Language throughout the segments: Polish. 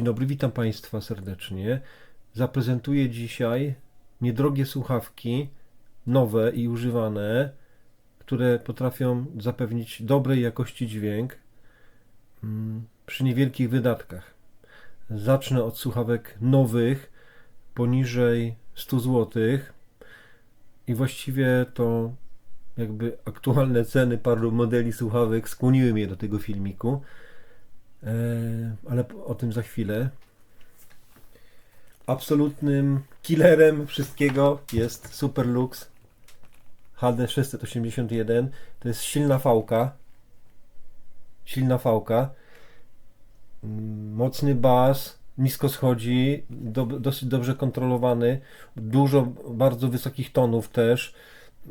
Dzień dobry, witam Państwa serdecznie. Zaprezentuję dzisiaj niedrogie słuchawki, nowe i używane, które potrafią zapewnić dobrej jakości dźwięk mm, przy niewielkich wydatkach. Zacznę od słuchawek nowych, poniżej 100 zł i właściwie to jakby aktualne ceny paru modeli słuchawek skłoniły mnie do tego filmiku. E, ale o tym za chwilę. Absolutnym killerem wszystkiego jest Superlux HD 681. To jest silna fałka. Silna fałka. Mm, Mocny bas, nisko schodzi, do, dosyć dobrze kontrolowany. Dużo bardzo wysokich tonów też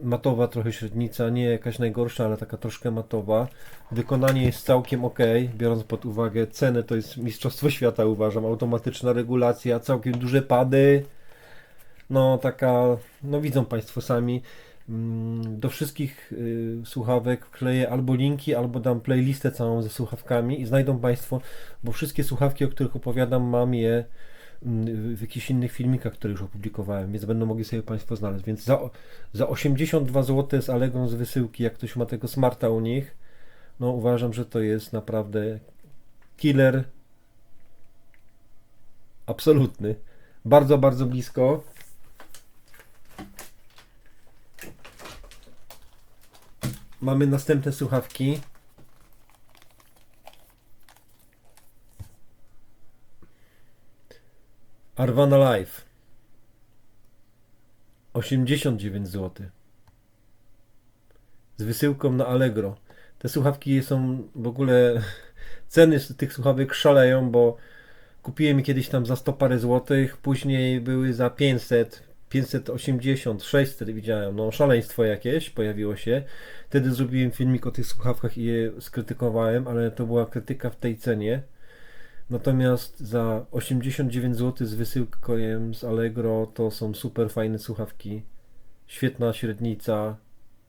matowa trochę średnica, nie jakaś najgorsza, ale taka troszkę matowa. Wykonanie jest całkiem ok, biorąc pod uwagę cenę, to jest mistrzostwo świata uważam, automatyczna regulacja, całkiem duże pady. No taka, no widzą Państwo sami. Mm, Do wszystkich y, słuchawek wkleję albo linki, albo dam playlistę całą ze słuchawkami i znajdą Państwo, bo wszystkie słuchawki, o których opowiadam, mam je w jakichś innych filmikach, które już opublikowałem, więc będą mogli sobie Państwo znaleźć. Więc za, za 82 zł z Allegro z wysyłki, jak ktoś ma tego smarta u nich, no uważam, że to jest naprawdę killer absolutny. Bardzo, bardzo blisko. Mamy następne słuchawki. Arvana Live. 89 zł. Z wysyłką na Allegro. Te słuchawki są w ogóle. Ceny tych słuchawek szaleją, bo kupiłem je kiedyś tam za 100 parę złotych, później były za 500, 580, 600 widziałem. No szaleństwo jakieś pojawiło się. Wtedy zrobiłem filmik o tych słuchawkach i je skrytykowałem, ale to była krytyka w tej cenie. Natomiast za 89 zł z wysyłką z Allegro to są super fajne słuchawki. Świetna średnica,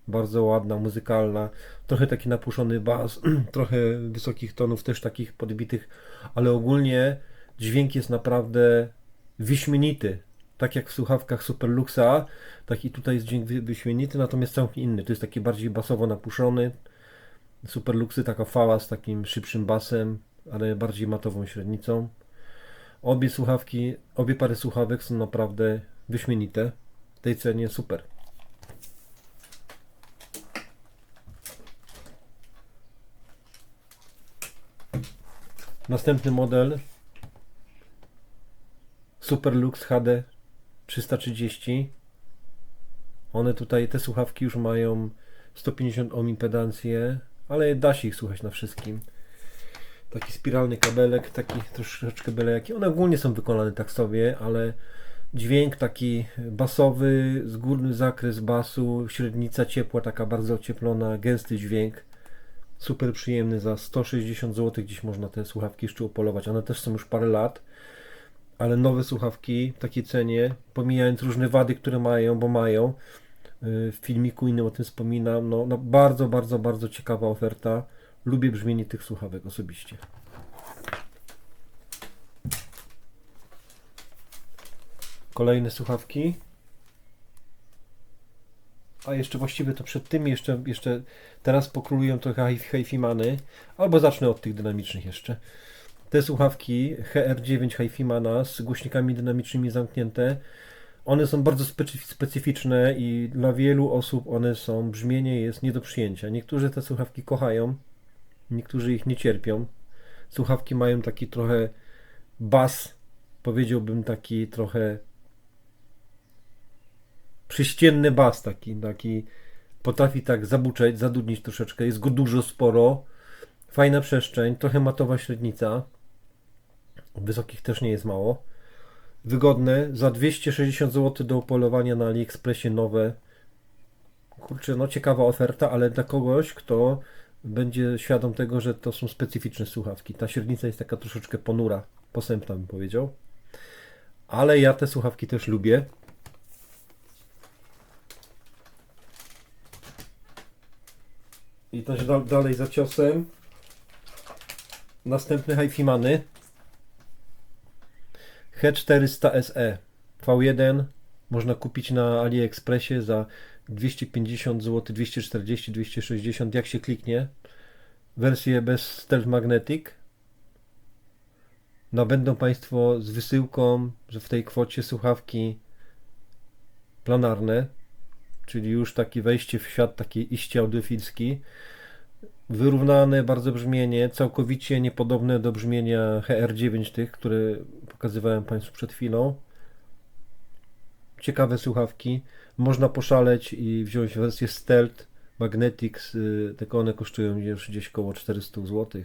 bardzo ładna, muzykalna. Trochę taki napuszony bas, trochę wysokich tonów, też takich podbitych, ale ogólnie dźwięk jest naprawdę wyśmienity. Tak jak w słuchawkach Superluxa, tak i tutaj jest dźwięk wy- wyśmienity, natomiast całkiem inny. To jest taki bardziej basowo napuszony. Superluxy taka fała z takim szybszym basem, ale bardziej matową średnicą. Obie słuchawki, obie pary słuchawek są naprawdę wyśmienite. W tej cenie super. Następny model Superlux HD 330. One tutaj, te słuchawki już mają 150 ohm impedancję, ale da się ich słuchać na wszystkim. Taki spiralny kabelek, taki troszeczkę byle jaki. One ogólnie są wykonane tak sobie, ale dźwięk taki basowy, z górny zakres basu, średnica ciepła, taka bardzo ocieplona, gęsty dźwięk. Super przyjemny, za 160 zł gdzieś można te słuchawki jeszcze upolować. One też są już parę lat, ale nowe słuchawki w takiej cenie, pomijając różne wady, które mają, bo mają, yy, w filmiku innym o tym wspominam, no, no bardzo, bardzo, bardzo ciekawa oferta. Lubię brzmienie tych słuchawek osobiście. Kolejne słuchawki. A jeszcze właściwie to przed tym jeszcze, jeszcze teraz pokrólują trochę hi- hi-fi-many, albo zacznę od tych dynamicznych jeszcze. Te słuchawki HR9 hi-fi-mana z głośnikami dynamicznymi zamknięte, one są bardzo specy- specyficzne i dla wielu osób one są, brzmienie jest nie do przyjęcia. Niektórzy te słuchawki kochają, niektórzy ich nie cierpią. Słuchawki mają taki trochę bas, powiedziałbym taki trochę przyścienny bas taki, taki potrafi tak zabuczeć, zadudnić troszeczkę, jest go dużo, sporo, fajna przestrzeń, trochę matowa średnica, wysokich też nie jest mało, wygodne, za 260 zł do upolowania na AliExpressie nowe, kurczę, no ciekawa oferta, ale dla kogoś, kto będzie świadom tego, że to są specyficzne słuchawki, ta średnica jest taka troszeczkę ponura, posępna bym powiedział, ale ja te słuchawki też lubię, I też da, dalej za ciosem. Następny hi-fi many. H400 SE V1 można kupić na AliExpressie za 250 zł, 240, 260 jak się kliknie. Wersję bez Stealth Magnetic. Nabędą Państwo z wysyłką, w tej kwocie słuchawki planarne, czyli już takie wejście w świat taki iście audiofilski. Wyrównane bardzo brzmienie, całkowicie niepodobne do brzmienia HR9 tych, które pokazywałem Państwu przed chwilą. Ciekawe słuchawki. Można poszaleć i wziąć wersję Stealth Magnetics, y, tylko one kosztują już gdzieś około 400 zł.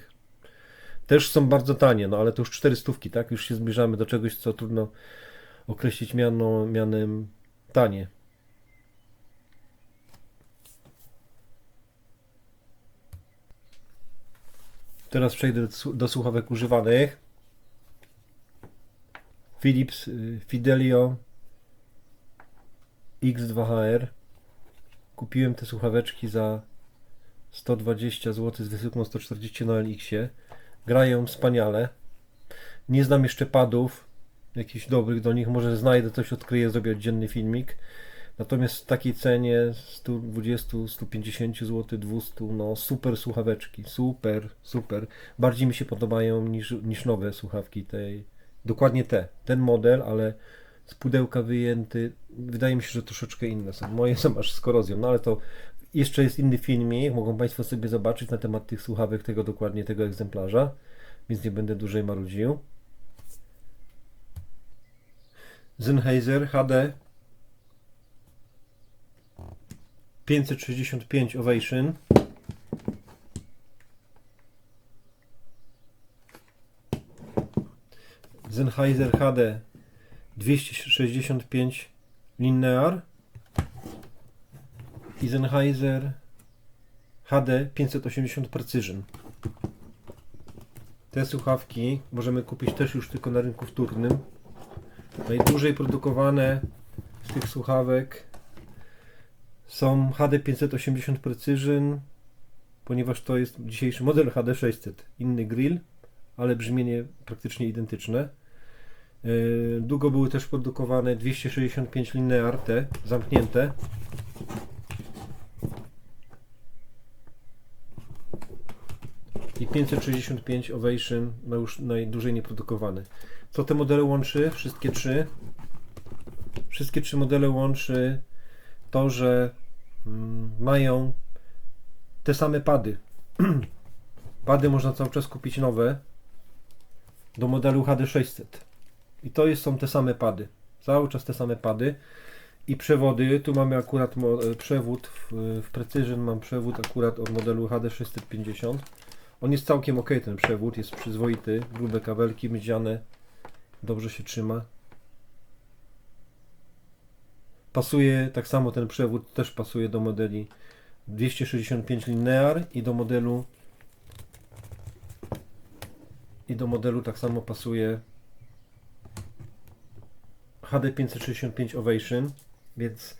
Też są bardzo tanie, no ale to już 400, tak? Już się zbliżamy do czegoś, co trudno określić miano, mianem tanie. Teraz przejdę do, słu- do słuchawek używanych. Philips y, Fidelio X2HR. Kupiłem te słuchaweczki za 120 zł z wysyłką 140 na LX-ie. Grają wspaniale. Nie znam jeszcze padów jakichś dobrych do nich. Może znajdę coś, odkryję, zrobię oddzielny filmik. Natomiast w takiej cenie 120, 150 zł, 200, no super słuchaweczki, super, super. Bardziej mi się podobają niż, niż nowe słuchawki tej, dokładnie te, ten model, ale z pudełka wyjęty, wydaje mi się, że troszeczkę inne są. Moje są aż z korozją, no ale to jeszcze jest inny filmik, mogą Państwo sobie zobaczyć na temat tych słuchawek, tego dokładnie tego egzemplarza, więc nie będę dłużej marudził. Sennheiser HD 565 Ovation. Sennheiser HD 265 Linear i Sennheiser HD 580 Precision. Te słuchawki możemy kupić też już tylko na rynku wtórnym. Najdłużej produkowane z tych słuchawek są HD 580 Precision, ponieważ to jest dzisiejszy model HD 600. Inny grill, ale brzmienie praktycznie identyczne. Yy, Długo były też produkowane 265 linear te zamknięte. I 565 Ovation no już najdłużej nieprodukowane. Co te modele łączy? Wszystkie trzy. Wszystkie trzy modele łączy to, że mm, mają te same pady. pady można cały czas kupić nowe do modelu HD600. I to są te same pady. Cały czas te same pady. I przewody, tu mamy akurat e, przewód w, w Precision, mam przewód akurat od modelu HD650. On jest całkiem ok, ten przewód, jest przyzwoity, grube kabelki miedziane, dobrze się trzyma. Pasuje, tak samo ten przewód też pasuje do modeli 265 linear i do modelu i do modelu tak samo pasuje HD 565 Ovation, więc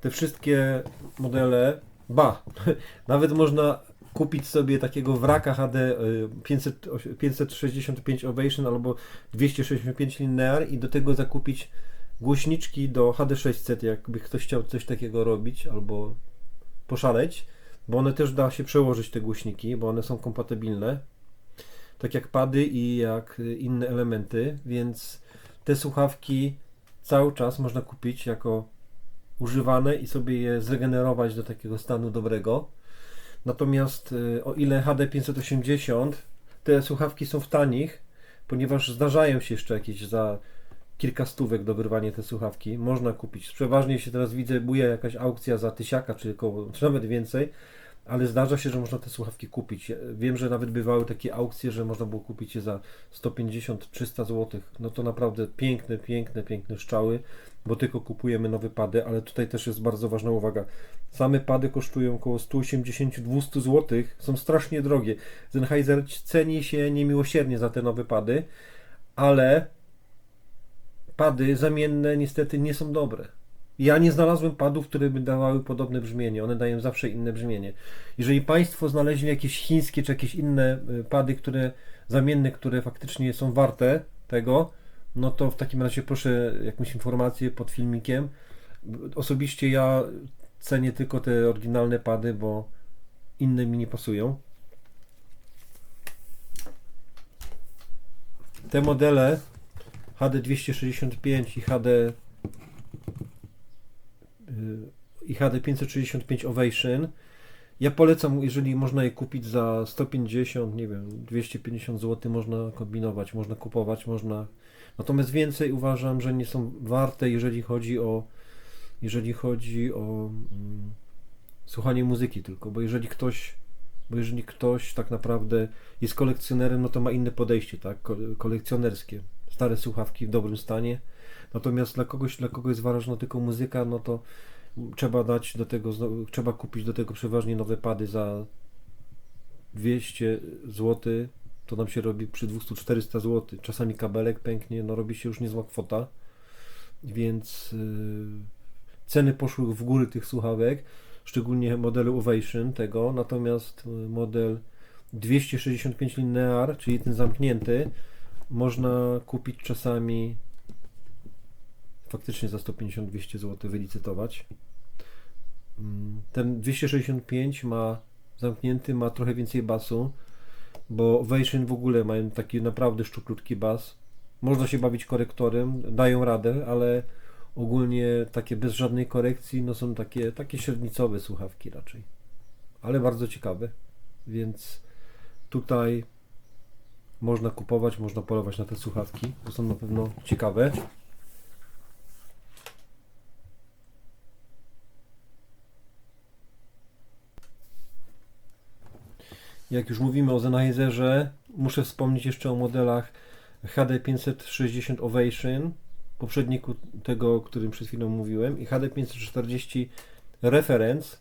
te wszystkie modele, ba, nawet można kupić sobie takiego wraka HD y, 500, 565 Ovation albo 265 Linear i do tego zakupić głośniczki do HD600, jakby ktoś chciał coś takiego robić albo poszaleć, bo one też da się przełożyć te głośniki, bo one są kompatybilne, tak jak pady i jak y, inne elementy, więc te słuchawki cały czas można kupić jako używane i sobie je zregenerować do takiego stanu dobrego. Natomiast y, o ile HD 580 te słuchawki są w tanich, ponieważ zdarzają się jeszcze jakieś za kilka stówek do wyrwania te słuchawki. Można kupić. Przeważnie się teraz widzę, buja jakaś aukcja za tysiaka, czy, koło, czy nawet więcej, ale zdarza się, że można te słuchawki kupić. Wiem, że nawet bywały takie aukcje, że można było kupić je za 150-300 zł. No to naprawdę piękne, piękne, piękne szczały, bo tylko kupujemy nowe pady, ale tutaj też jest bardzo ważna uwaga. Same pady kosztują około 180-200 zł, są strasznie drogie. Sennheiser ceni się niemiłosiernie za te nowe pady, ale pady zamienne niestety nie są dobre. Ja nie znalazłem padów, które by dawały podobne brzmienie. One dają zawsze inne brzmienie. Jeżeli Państwo znaleźli jakieś chińskie czy jakieś inne y, pady, które zamienne, które faktycznie są warte tego, no to w takim razie proszę jakąś informację pod filmikiem. Osobiście ja cenię tylko te oryginalne pady, bo inne mi nie pasują. Te modele HD 265 i HD y, i HD 565 Ovation ja polecam, jeżeli można je kupić za 150, nie wiem, 250 zł, można kombinować, można kupować, można. Natomiast więcej uważam, że nie są warte, jeżeli chodzi o jeżeli chodzi o mm, słuchanie muzyki tylko, bo jeżeli ktoś bo jeżeli ktoś tak naprawdę jest kolekcjonerem, no to ma inne podejście, tak? Ko- kolekcjonerskie. Stare słuchawki w dobrym stanie. Natomiast dla kogoś, dla kogo jest ważna tylko muzyka, no to trzeba dać do tego, trzeba kupić do tego przeważnie nowe pady za 200 zł. To nam się robi przy 200-400 zł. Czasami kabelek pęknie, no robi się już niezła kwota. Więc yy, ceny poszły w góry tych słuchawek, szczególnie modelu Ovation tego, natomiast y, model 265 linear, czyli ten zamknięty, można kupić czasami faktycznie za 150-200 zł wylicytować. Mm, Ten 265 ma zamknięty, ma trochę więcej basu, bo Ovation w ogóle mają taki naprawdę szczuplutki bas. Można się bawić korektorem, dają radę, ale ogólnie takie bez żadnej korekcji, no są takie, takie średnicowe słuchawki raczej. Ale bardzo ciekawe, więc tutaj można kupować, można polować na te słuchawki, bo są na pewno ciekawe. Jak już mówimy o Sennheiserze, muszę wspomnieć jeszcze o modelach HD560 Ovation, poprzedniku tego, o którym przed chwilą mówiłem, i HD540 Reference.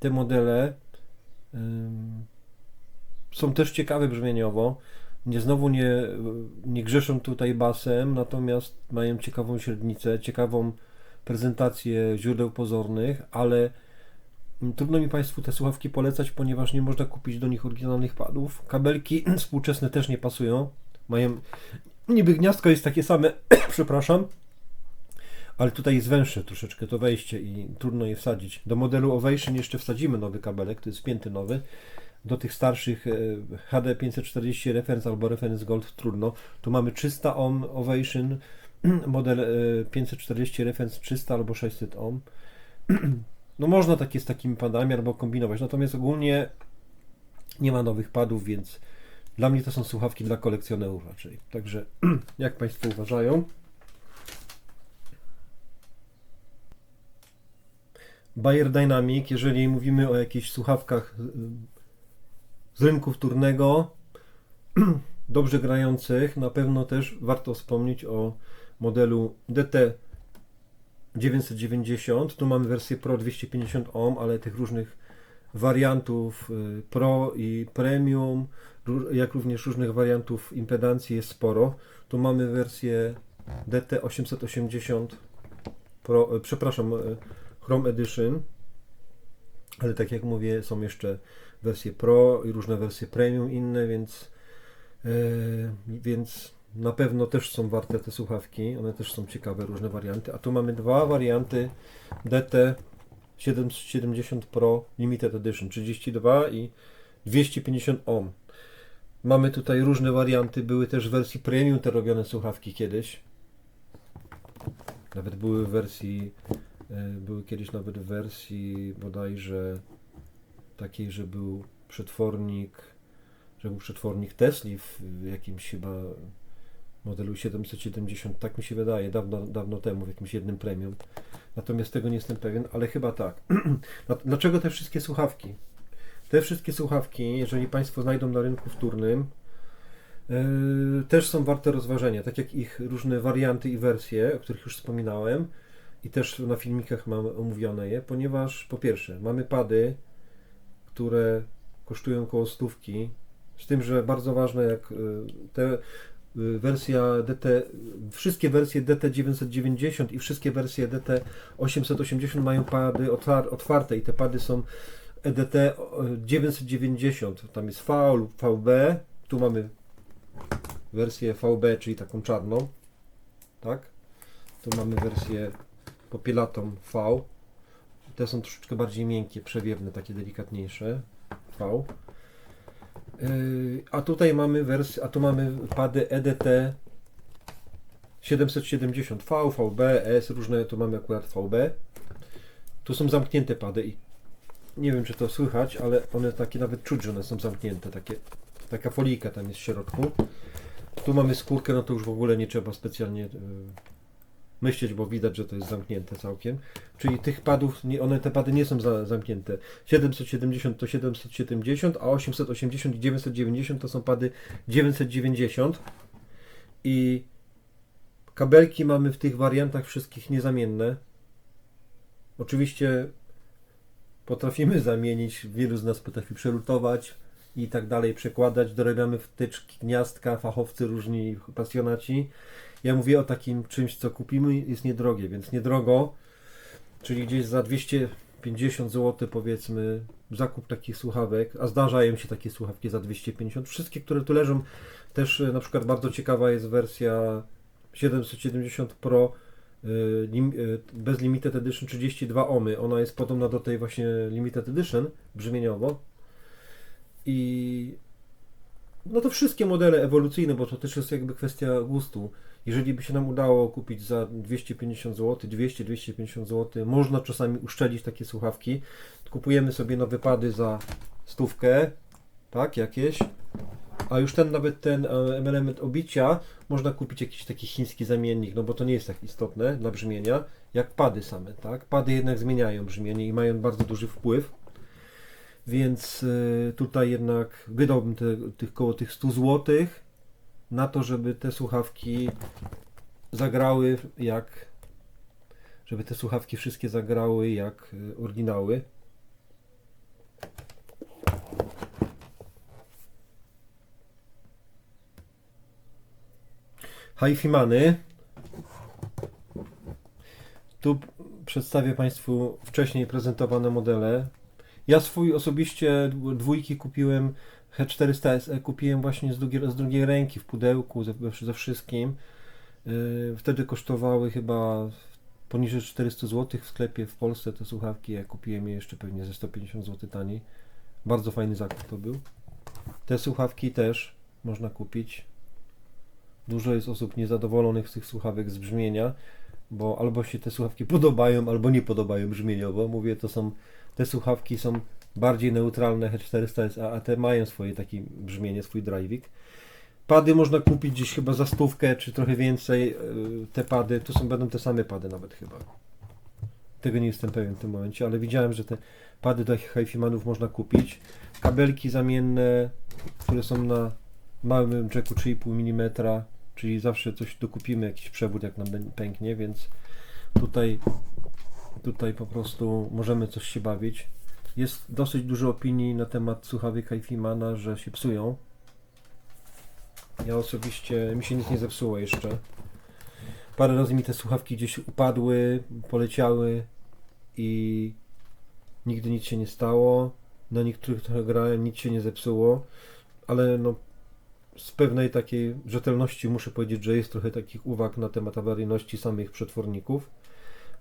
Te modele ym, są też ciekawe brzmieniowo. Nie, znowu nie, nie grzeszą tutaj basem, natomiast mają ciekawą średnicę, ciekawą prezentację źródeł pozornych, ale trudno mi Państwu te słuchawki polecać, ponieważ nie można kupić do nich oryginalnych padów. Kabelki współczesne też nie pasują. Mają niby gniazdko jest takie same, przepraszam, ale tutaj jest węższe troszeczkę to wejście i trudno je wsadzić. Do modelu Ovation jeszcze wsadzimy nowy kabelek, to jest wpięty nowy. Do tych starszych HD 540 Reference albo Reference Gold trudno. Tu mamy 300 ohm Ovation, model e, 540 Reference 300 albo 600 ohm. No można takie z takimi padami albo kombinować, natomiast ogólnie nie ma nowych padów, więc dla mnie to są słuchawki dla kolekcjonerów raczej. Także jak Państwo uważają? Bayer Dynamic, jeżeli mówimy o jakichś słuchawkach z rynku wtórnego, dobrze grających, na pewno też warto wspomnieć o modelu DT 990. Tu mamy wersję Pro 250 ohm, ale tych różnych wariantów y, Pro i Premium, jak również różnych wariantów impedancji jest sporo. Tu mamy wersję DT 880 Pro, y, przepraszam, y, Chrome Edition, ale tak jak mówię, są jeszcze wersje Pro i różne wersje Premium inne, więc yy, więc na pewno też są warte te słuchawki, one też są ciekawe, różne warianty. A tu mamy dwa warianty DT 770 Pro Limited Edition 32 i 250 ohm. Mamy tutaj różne warianty, były też w wersji premium te robione słuchawki kiedyś. Nawet były w wersji, e, były kiedyś nawet w wersji bodajże takiej, że był przetwornik, że był przetwornik Tesli w jakimś chyba modelu 770, tak mi się wydaje, dawno, dawno temu, w jakimś jednym premium. Natomiast tego nie jestem pewien, ale chyba tak. Dla- Dlaczego te wszystkie słuchawki? Te wszystkie słuchawki, jeżeli Państwo znajdą na rynku wtórnym, yy, też są warte rozważenia, tak jak ich różne warianty i wersje, o których już wspominałem i też na filmikach mam omówione je, ponieważ po pierwsze mamy pady, które kosztują około stówki, z tym, że bardzo ważne jak yy, te y, wersja DT, wszystkie wersje DT990 i wszystkie wersje DT880 mają pady otwar- otwarte i te pady są EDT 990, tam jest V lub VB, tu mamy wersję VB, czyli taką czarną, tak? Tu mamy wersję popielatą V. Te są troszeczkę bardziej miękkie, przewiewne, takie delikatniejsze. V. Yy, A tutaj mamy wersję, a tu mamy pady EDT 770 V, VB, S, różne, tu mamy akurat VB. Tu są zamknięte pady i nie wiem czy to słychać, ale one takie nawet czuć, że one są zamknięte, takie, taka folika tam jest w środku. Tu mamy skórkę, no to już w ogóle nie trzeba specjalnie yy, myśleć, bo widać, że to jest zamknięte całkiem. Czyli tych padów, one te pady nie są za, zamknięte. 770 to 770, a 880 i 990 to są pady 990. I kabelki mamy w tych wariantach wszystkich niezamienne. Oczywiście potrafimy zamienić, wielu z nas potrafi przelutować i tak dalej, przekładać, dorabiamy wtyczki, gniazdka, fachowcy różni, pasjonaci. Ja mówię o takim czymś, co kupimy, jest niedrogie, więc niedrogo, czyli gdzieś za 250 zł powiedzmy zakup takich słuchawek, a zdarzają się takie słuchawki za 250. Wszystkie, które tu leżą, też e, na przykład bardzo ciekawa jest wersja 770 Pro lim, y, bez Limited Edition 32 ohmy. Ona jest podobna do tej właśnie Limited Edition brzmieniowo. I no to wszystkie modele ewolucyjne, bo to też jest jakby kwestia gustu. Jeżeli by się nam udało kupić za 250 zł, 200-250 zł, można czasami uszczelić takie słuchawki. Kupujemy sobie nowe pady za stówkę, tak, jakieś. A już ten nawet ten e, element obicia można kupić jakiś taki chiński zamiennik, no bo to nie jest tak istotne dla brzmienia, jak pady same, tak? Pady jednak zmieniają brzmienie i mają bardzo duży wpływ. Więc y, tutaj jednak wydałbym te, tych koło tych 100 zł na to, żeby te słuchawki zagrały jak żeby te słuchawki wszystkie zagrały jak y, oryginały. Hi-Fi-Many. Tu przedstawię Państwu wcześniej prezentowane modele. Ja swój osobiście dwójki kupiłem H400 SE kupiłem właśnie z drugiej, z drugiej ręki w pudełku ze, ze wszystkim. Yy, Wtedy kosztowały chyba poniżej 400 zł w sklepie w Polsce te słuchawki. Ja kupiłem je jeszcze pewnie ze 150 zł taniej. Bardzo fajny zakup to był. Te słuchawki też można kupić. Dużo jest osób niezadowolonych z tych słuchawek z brzmienia, bo albo się te słuchawki podobają, albo nie podobają brzmieniowo. Mówię, to są te słuchawki są bardziej neutralne H400, a, te mają swoje takie brzmienie, swój driving. Pady można kupić gdzieś chyba za stówkę, czy trochę więcej. Yy, Te pady, to są będą te same pady nawet chyba. Tego nie jestem pewien w tym momencie, ale widziałem, że te pady do hi manów można kupić. Kabelki zamienne, które są na małym jacku 3,5 mm, czyli zawsze coś dokupimy, jakiś przewód jak nam pęknie, więc tutaj, tutaj po prostu możemy coś się bawić. Jest dosyć dużo opinii na temat słuchawek hi-fi-mana, że się psują. Ja osobiście, mi się nic nie zepsuło jeszcze. Parę razy mi te słuchawki gdzieś upadły, poleciały i nigdy nic się nie stało. Na niektórych trochę grałem, nic się nie zepsuło, ale no z pewnej takiej rzetelności muszę powiedzieć, że jest trochę takich uwag na temat awaryjności samych przetworników,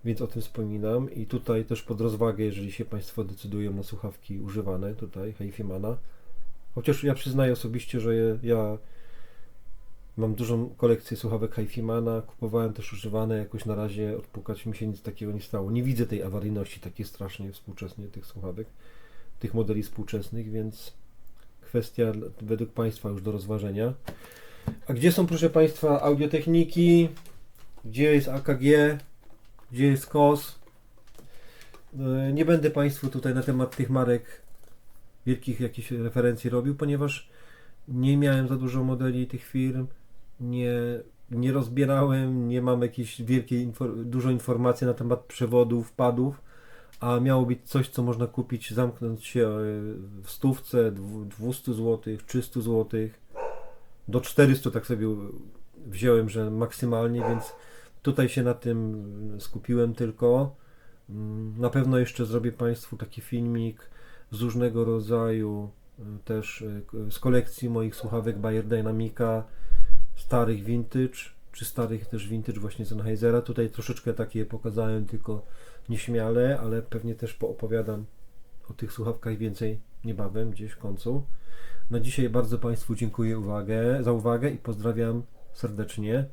więc o tym wspominam. I tutaj też pod rozwagę, jeżeli się Państwo decydują na słuchawki używane, tutaj Hi-Fi-Mana. Chociaż ja przyznaję osobiście, że ja mam dużą kolekcję słuchawek Hi-Fi-Mana, kupowałem też używane, jakoś na razie odpukać mi się nic takiego nie stało. Nie widzę tej awaryjności takiej strasznie współczesnej tych słuchawek, tych modeli współczesnych, więc kwestia według Państwa już do rozważenia. A gdzie są, proszę Państwa, audiotechniki? Gdzie jest AKG? Gdzie jest KOS? E, Nie będę Państwu tutaj na temat tych marek wielkich jakichś referencji robił, ponieważ nie miałem za dużo modeli tych firm, nie, nie rozbierałem, nie mam jakiejś wielkiej, dużo informacji na temat przewodów, padów, a miało być coś, co można kupić, zamknąć się e, w stówce, dwu- 200 zł, 300 zł, do 400 tak sobie wziąłem, że maksymalnie, więc tutaj się na tym skupiłem tylko. Mm, Na pewno jeszcze zrobię Państwu taki filmik z różnego rodzaju y, też y, z kolekcji moich słuchawek Bayer Dynamica, starych vintage, czy starych też vintage właśnie Sennheisera. Tutaj troszeczkę takie pokazałem tylko nieśmiale, ale pewnie też poopowiadam o tych słuchawkach więcej niebawem, gdzieś w końcu. Na dzisiaj bardzo Państwu dziękuję uwagę, za uwagę i pozdrawiam serdecznie.